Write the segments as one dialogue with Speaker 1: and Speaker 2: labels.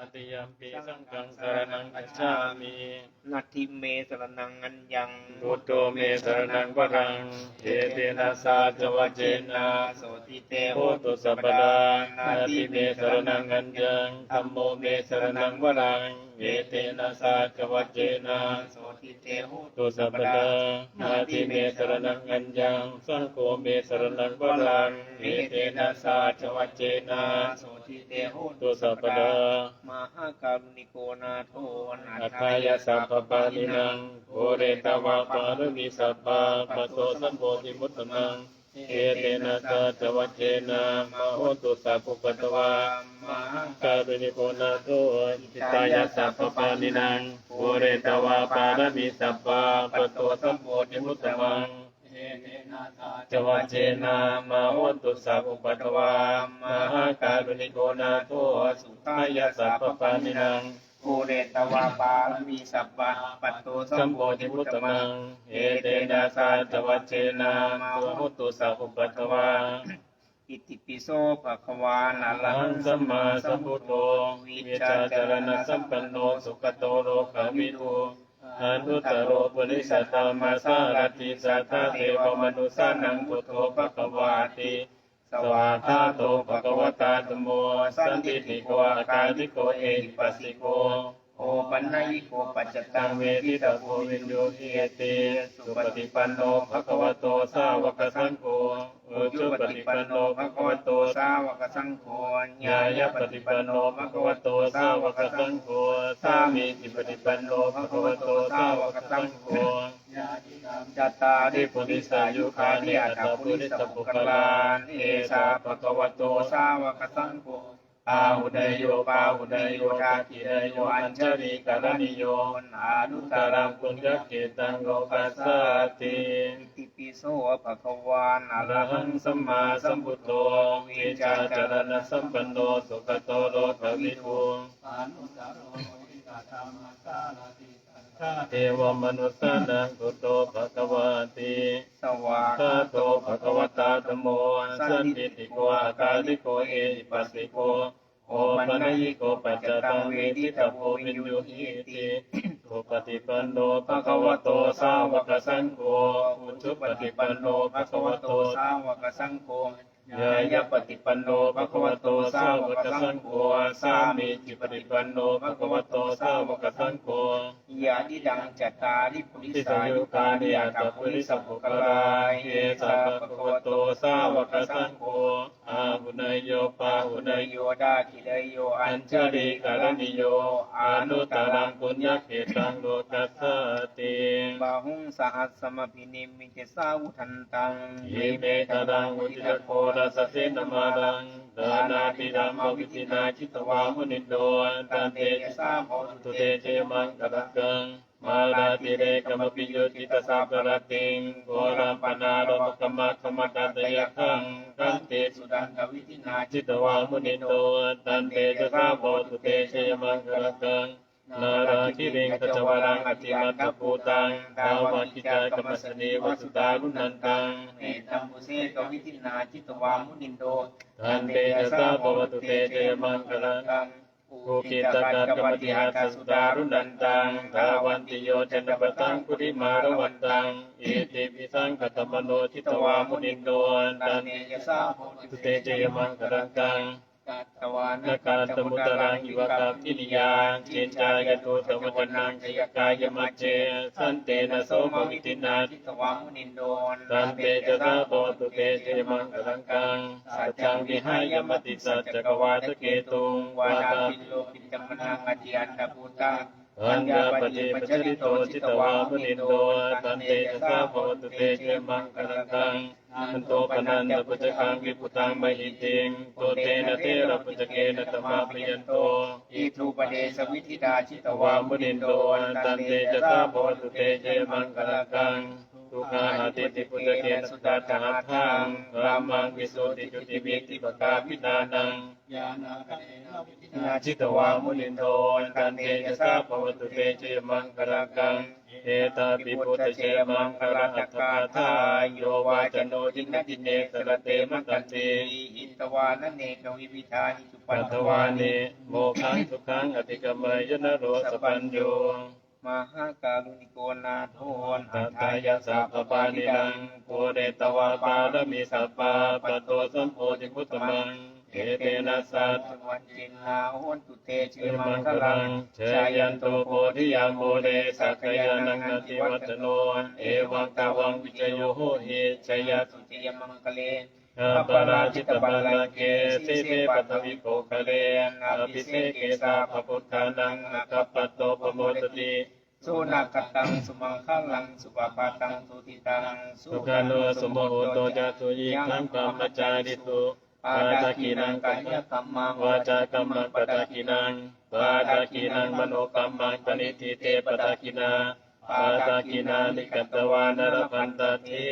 Speaker 1: ปฏิยมปีสังฆังสารนังกัจฉามิ
Speaker 2: นัตถิเมสรนังอัญญัง
Speaker 1: พุทโธเมสรนังวรังเอเตนะสาจวัจเจนะ
Speaker 2: โสติเต
Speaker 1: โหตุสัพพดานาทิเมสรนังอัญญังธัมโมเมสรนังวรังเอเตนะสาจวัจเจนะ
Speaker 2: โสติเตโห
Speaker 1: ตุสัพพดานาทิเมสรนังอัญญังสังโฆเมสรนังวรังเอเตนะสาจวัจเจนะ
Speaker 2: โสติเตโห
Speaker 1: ตุสัพพดา
Speaker 2: มหาการุณิโกนาโทนา
Speaker 1: อัฏฐายาสัพพปาลินังโอเรตวาปารมิสัพพะปะโสสัมโพธิมุตตมัง เอเตนะสาจวัจเจนะมะโหตุสัพพุปตวามหาการุณิโกนาโตอิตายาสัพพปาลินังโอเรตวาปารมิสัพพะปะโสสัมโพธิมุตตมังจวัจเจนะมะโหตุสัพพุปตวามหาการุณิโกนาโตสุตายาสัพพปาลินัง
Speaker 2: โอเรตวาปาลมีสัพพะปัตโตสั
Speaker 1: สั
Speaker 2: ม
Speaker 1: ม
Speaker 2: โพ
Speaker 1: โพ
Speaker 2: ธิ
Speaker 1: ธิ
Speaker 2: พุ
Speaker 1: พุ
Speaker 2: ต
Speaker 1: ต
Speaker 2: ต
Speaker 1: ต
Speaker 2: มั
Speaker 1: มั
Speaker 2: ง
Speaker 1: งเอเตนะสาจวัจเจนะตัวหุตุสัพพะตวา
Speaker 2: อิติปิโสภะคะวานา
Speaker 1: ลั
Speaker 2: ลั
Speaker 1: ง
Speaker 2: ง
Speaker 1: สัมมาสัมพุทโธวิชาจารณะสัมปันโนสุขโตโลกามิทุอนุตตโรปุริสตามาสารติสัทธาเทวมนุสานังพุทโธภควาติส วาคาโตภควตาธโม สันติติโกอาการิโกเอหิปัสสิโก
Speaker 2: โอปัญญิโกปัจจตังเวทิตาโพ
Speaker 1: โพ
Speaker 2: วินโยเอ
Speaker 1: เอ
Speaker 2: เต
Speaker 1: ติสุปฏิปันโนภะคะวะโตสาวกสังโฆอุจุปฏิปันโนภะคะวะโต
Speaker 2: สาวกสังโฆ
Speaker 1: ญาญาปฏิปันโนภะคะวะโตสาวกสังโฆสามีจิปฏิปันโนภะคะวะโตสาวกสังโฆ
Speaker 2: จตาริ
Speaker 1: ปุริสายุคานิอัตตปุริสปุคลาเอสาภะคะวโต
Speaker 2: สาวกสังโฆ
Speaker 1: อาหุเนโยปาหุเนโยชาคิเนโยอัญชริกรณิโย
Speaker 2: อานุ
Speaker 1: ตารั
Speaker 2: รั
Speaker 1: งปุญญเกตังโลกัสสะติ
Speaker 2: ติปิโสภะคะวานา
Speaker 1: อร
Speaker 2: ลั
Speaker 1: หั
Speaker 2: ง
Speaker 1: สัมมาสัมพุทโธวิชาจารณะสัมปันโนสุขโตโลกวิทู เทวมนุสสานังพุทโธภะคะวาติ
Speaker 2: สวา
Speaker 1: คาโตภะคะวตาธโมสันติติโกอาคาลิโกเอหิปัสสิโกโอปัญญิโกปัจจตังเวทิตาโพวินโยหิติสุปฏิปันโนภะคะวะโตสาวกสังโฆอุชุปฏิปันโนภะคะวะโต
Speaker 2: สาวกสังโฆ
Speaker 1: ยายาปฏิปันโนภะคะวะโตสาวกสังโฆสามีจิปฏิปันโนภะคะวะโตสาวกสังโฆ
Speaker 2: ยาดิดังจัตตาริปุริ
Speaker 1: ทิส
Speaker 2: สา
Speaker 1: ยุ
Speaker 2: ยุ
Speaker 1: กา
Speaker 2: คา
Speaker 1: นิ
Speaker 2: นิ
Speaker 1: อั
Speaker 2: อั
Speaker 1: ต
Speaker 2: ต
Speaker 1: ต
Speaker 2: ต
Speaker 1: ปุ
Speaker 2: ปุ
Speaker 1: ริ
Speaker 2: ริ
Speaker 1: สั
Speaker 2: สั
Speaker 1: พ
Speaker 2: พ
Speaker 1: พุ
Speaker 2: พุ
Speaker 1: ก
Speaker 2: ก
Speaker 1: ลา
Speaker 2: ลา
Speaker 1: เยสาภะคะวะโตสาวกสังโฆอาหุเนยโยปาหุเน
Speaker 2: เน
Speaker 1: ย
Speaker 2: โย
Speaker 1: โย
Speaker 2: ดาคิเลโยอั
Speaker 1: อั
Speaker 2: ญ
Speaker 1: ญ
Speaker 2: ช
Speaker 1: ช
Speaker 2: ริ
Speaker 1: ริ
Speaker 2: ก
Speaker 1: การร
Speaker 2: ณิ
Speaker 1: ณิ
Speaker 2: โย
Speaker 1: โย
Speaker 2: อา
Speaker 1: อ
Speaker 2: นุ
Speaker 1: นุ
Speaker 2: ต
Speaker 1: ต
Speaker 2: ต
Speaker 1: ต
Speaker 2: รั
Speaker 1: รั
Speaker 2: ง
Speaker 1: ง
Speaker 2: ปุ
Speaker 1: ปุ
Speaker 2: ญ
Speaker 1: ญ
Speaker 2: ญ
Speaker 1: ญเขตังโลกัสสติ
Speaker 2: บาหุงสหัสสมพินิมิเตสาวุทันตัง
Speaker 1: ยิเมตรังอุทิตโครัสเสนมารังดานาติรัมวิตินาจิตวามุนิโดตันเตจสาโพตุเตเจมังกรักังมาราติเรกมปิโยจิตสาปรติงโกรัมปนารมกมัคขมัตตยคังกันเตสุ
Speaker 2: ดันทวิตินา
Speaker 1: จิตวามุนิโตตันเตจสาโพตุเตเจมังกรักัง นาราคิริงกัจวรังอติมัตตปูตังดาวัคิจายกมัสนีวสุตารุนันตัง
Speaker 2: เมตัมมุเสกวิตินาจิตวามุนินโด
Speaker 1: ทันเตจะสาภวตุเตเจมังคลังภูกิตกันกปฏิหาสสุดารุนันตังทาวันติโยชนปตังคุริมารวันตังอิติปิสังกตมโนทิตวามุนินโดตัน
Speaker 2: เนยสาโพ
Speaker 1: ตุเตเจมังคลังตัง
Speaker 2: กัตตวา
Speaker 1: นาการตมุตรังยุวกัปพินิยาเจนจายโตตมจนังจยกายมัจเจสันเตนะโสมวิตินา
Speaker 2: จิตวามุนินโด
Speaker 1: ตันเตจะสาภวตุเตเจมังคลังตังสัจจังวิหายมติสัจจกวาทเกตุง
Speaker 2: วาวานา
Speaker 1: ตา
Speaker 2: ปิโลปิจมนังอธิยันตปูตัง
Speaker 1: อัญญาปฏิปัจจริโตจิตวามุนิโตตันเตจะสาภวตุเตเจมังคลังตังอันโตปนันตปุจจคังวิปุตังมหิติงโตเตนะเตระปุจจเกนะตมาปยันโต
Speaker 2: อิทูปเดสวิธิดาจิต
Speaker 1: ต
Speaker 2: วาวามุ
Speaker 1: มุ
Speaker 2: นิ
Speaker 1: นิ
Speaker 2: โตตันเต
Speaker 1: เต
Speaker 2: จะสาโพ
Speaker 1: ภว
Speaker 2: ตุเต
Speaker 1: เจ
Speaker 2: มังก
Speaker 1: ค
Speaker 2: ล
Speaker 1: ล
Speaker 2: กั
Speaker 1: กัง ทุกขาอาติติพุทธเกณสุตตาหาทังรามังวิโสติจุติวิติปกาพินานัง
Speaker 3: ญาณกะเนนะวิธิ
Speaker 1: นาจิตวามุนินโทกันเทยสาภวตุเตเจมังกรังกังเอตาปิพุทธเชมังกรังอัตถกาทายโยวาจโนจินนจิเนสรเตมะกันเต
Speaker 2: อิตวานเนกวิวิธานิจุปั
Speaker 1: ปั
Speaker 2: น
Speaker 1: ท
Speaker 2: ท
Speaker 1: วาวานิโมขังสุขังอธิกมยนโรสปัญโย
Speaker 2: มหาการุณิโกนาโทน
Speaker 1: ตัตตายาสัพพปานินังโพเรตวาปาลมิสัพปาปะโตสัมโพธิพุตตมังเอเตนะสัต
Speaker 2: วันจินาโหนตุเตช
Speaker 1: เอ
Speaker 2: มังคลัง
Speaker 1: งเชยันโตโพธิยามโมเดสักยานังนติวัตโน เอวังตาวังวิจโยโหหิชยัส
Speaker 2: สุจยมังคเล
Speaker 1: อาปาราชิตบัลลังเกสิเปปัทวิโกคะเลอภิเสเกสาภพุทธานังอคปปตโตปโมตติ
Speaker 2: สุนักตังสุมังคลังสุปปาตังสุติตัง
Speaker 1: สุขานุสมโหโตจาตุยิขังกรรมจาริตุปาตากีนังกัญญ
Speaker 2: กัมมัง
Speaker 1: วาจากรรมังปตากินังปาตากินังมโนกรรมังปณิทิเตปตากินาปาตากินานิกัตวานรพันตทิ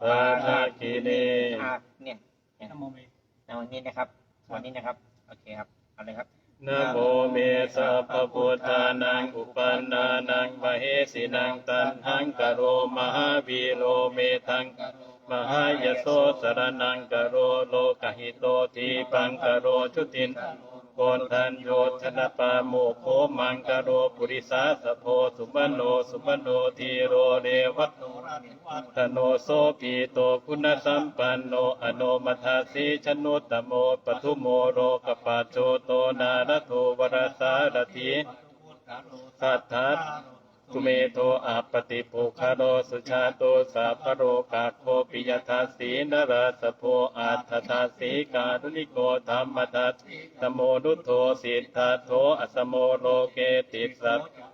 Speaker 1: ปาตากิเน
Speaker 2: อะเนี่ยเนี่ย
Speaker 3: นโมเม
Speaker 2: เอาวั นนี้นะครับวันนี้นะครับโอเคครับเอาเลยครับ
Speaker 1: นะโมเมสัพพพุทธานังอุปันนานังมเหสินังตันหังกโรมหาวีโรเมทังมหายโสสรนังกโรโลกหิโตทีปังกโรชุตินโกนทันโยธนปาโมโคมังกโรปุริสาสโพสุมโนสุมโนทีโรเรวัต
Speaker 3: โตราธิวั ต
Speaker 1: ตโนโสปีโตคุณสัมปันโนอโนมัทธาสีชนุตตโมปทุโมโรกปาโจโตนารโทวรสารถี
Speaker 3: พุทธโล
Speaker 1: สัทธัสสุเมโทอาปติปุคาโรสุชาโตสัพพโรกาโคปิยทัสสีนราสโพอัตถทัสสีการุณิโกธรรมทัสสโมนุโทสิทธาโทอสโมโลเกติสัพ
Speaker 3: พุ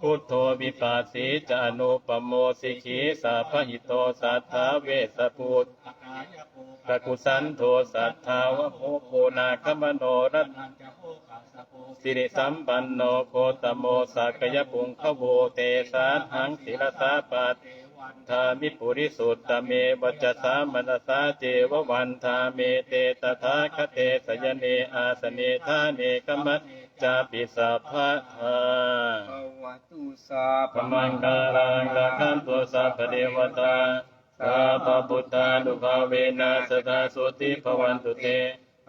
Speaker 1: พุทโธวิปัสสีจานุปโมสิขีสัพพหิโตสัทธาเวสพุทธ
Speaker 3: อากายโภ
Speaker 1: กกุสันโทสัทธาวะโมโคนาคมโนรัต
Speaker 3: นันจะโภกาสโภ
Speaker 1: สิริสัมปันโนโคตโมสักยปุงขโวเตสาหังศิลสาปัต
Speaker 3: เทวัน
Speaker 1: ทามิปุริสุตตเมวัจจสามนสาเจววันทาเมเตตถาคเตสยเนอาสเนธาเนกมัจจาปิสัพพะทา
Speaker 2: ภว ตุสา
Speaker 1: ปมังการังราคันตุสัพเทวตาสัพพพุทธานุภาเวนัสตาสุติภวันตุเต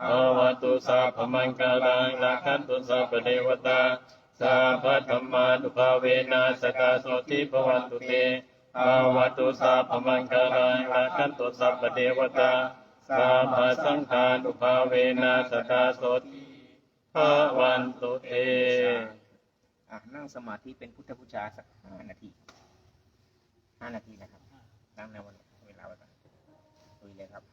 Speaker 1: ภวตุสัพพมังการังราคันตุสัพเทวตาสัพพธรรมานุภาเวนัสตาสุติภวันตุเตภวตุสัพพมังการังราคันตุสัพเทวตาสัพพสังฆานุภาเวนัสตาสุติภวันตุเต
Speaker 2: นั่งสมาธิเป็นพุทธบูชาสักห้านาทีห้านาทีนะครับนั่งในวันเวลาไปก่อนคุยเลยครับ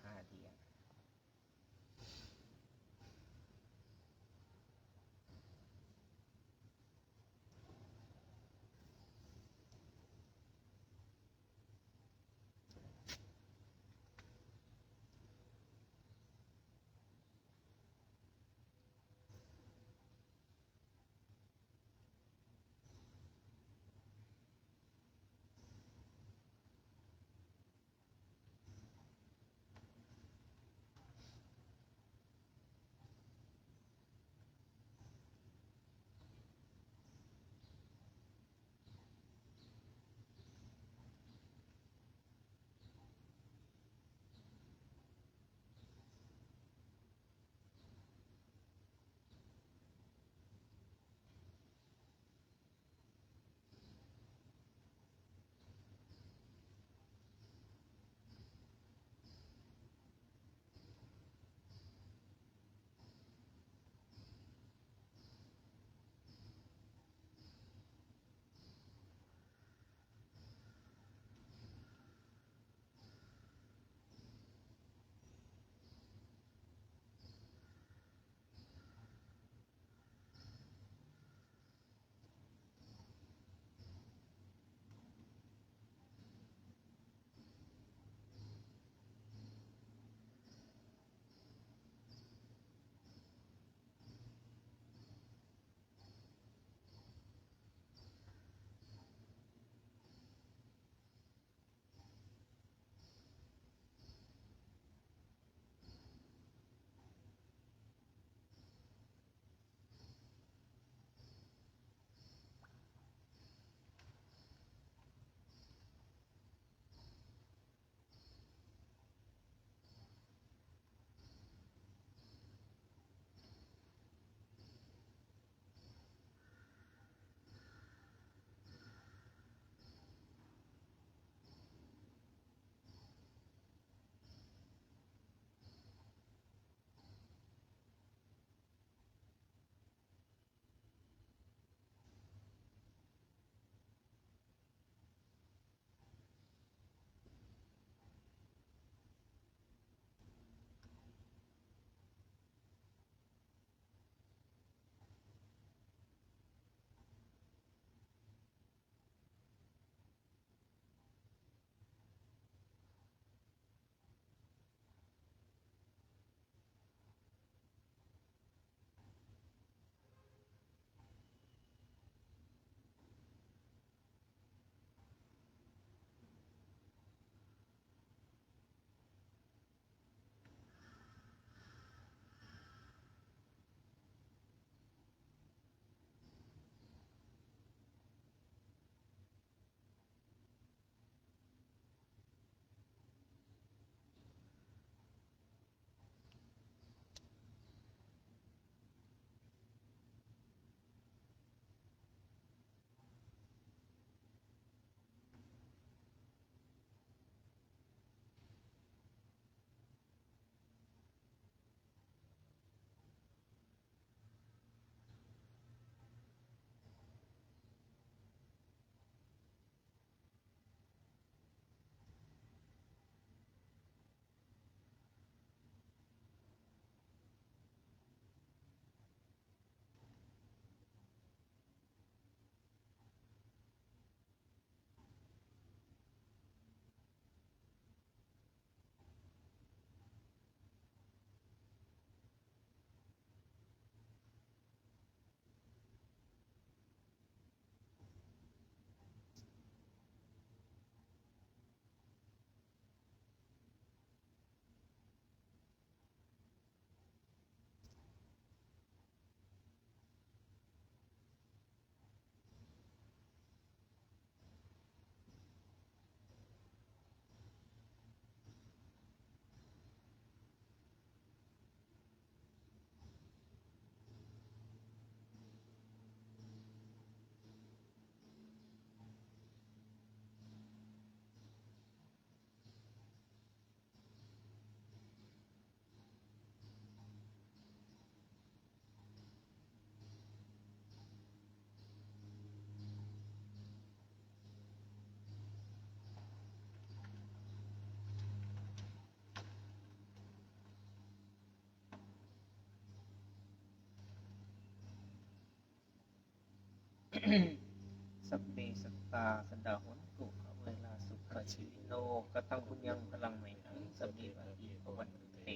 Speaker 2: สัพเพสัตตาสันดาหุนตุเวลาสุขชีวิโนกตังพุญยังพลังไมหังสัพเพวาอีภวันตุเต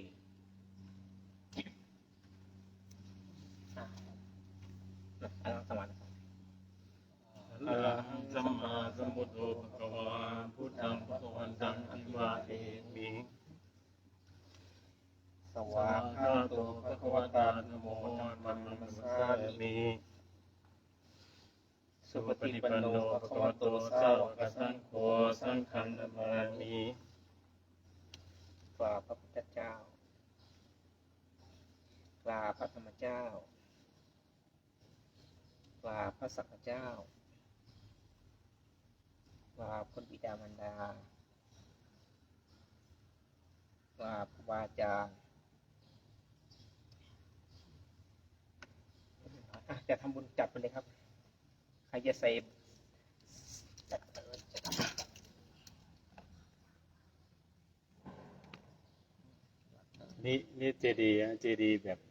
Speaker 2: อะอลังสมาธิ
Speaker 1: อะระหังสัมมาสัมพุทโธภะคะวาพุทธังภะคะวันตังอภิวาเทมิ
Speaker 2: ส
Speaker 1: ส
Speaker 2: วาวา
Speaker 1: ก
Speaker 2: ขา
Speaker 1: ขา
Speaker 2: โต
Speaker 1: โต
Speaker 2: ภะ
Speaker 1: ภะ
Speaker 2: คะ
Speaker 1: คะ
Speaker 2: ว
Speaker 1: วะ
Speaker 2: ตา
Speaker 1: ตา
Speaker 2: นะ
Speaker 1: นะ
Speaker 2: โม
Speaker 1: โม
Speaker 2: ธั
Speaker 1: ธั
Speaker 2: ม
Speaker 1: ม
Speaker 2: มั
Speaker 1: มั
Speaker 2: ง
Speaker 1: ง
Speaker 2: นั
Speaker 1: นั
Speaker 2: ม
Speaker 1: ม
Speaker 2: สา
Speaker 1: สา
Speaker 2: มิ
Speaker 1: มิ
Speaker 2: สุ
Speaker 1: สุ
Speaker 2: ป
Speaker 1: ป
Speaker 2: ฏิ
Speaker 1: ฏิ
Speaker 2: ปั
Speaker 1: ปั
Speaker 2: น
Speaker 1: น
Speaker 2: โน
Speaker 1: โน
Speaker 2: ภะ
Speaker 1: ภะ
Speaker 2: คะ
Speaker 1: คะ
Speaker 2: วะ
Speaker 1: วะ
Speaker 2: โต
Speaker 1: โต
Speaker 2: สา
Speaker 1: สาว ว
Speaker 2: ก
Speaker 1: ก
Speaker 2: สั
Speaker 1: สั
Speaker 2: ง
Speaker 1: ง
Speaker 2: โฆ
Speaker 1: โฆสังฆังนามามิ
Speaker 2: กราบพระพุทธเจ้า กราบพระธรรม เจ้า กราบพระสังฆเจ้ากราบคุณบิดามารดากราบครูบาอาจารย์อะจะทำบุญจัดไปเลยครับ ใครจะเซฟจัดเลย
Speaker 4: นี่นี่เจดีย์เจดีย์แบบ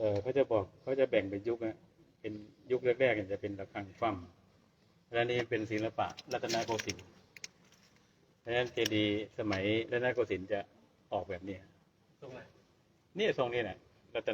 Speaker 4: เออเขาจะบอกเขาจะแบ่งเป็นยุคอะเป็นยุคแรกๆเนี่ยจะเป็นระฆังฟั่มแล้วนี่เป็นศิลปะรัตนโกสินทร์เพราะฉะนั้นเจดีย์สมัยรัตนโกสินทร์จะออกแบบเนี้ย
Speaker 2: ตรงไหน
Speaker 4: นี่ทรงนี้แหละรัตน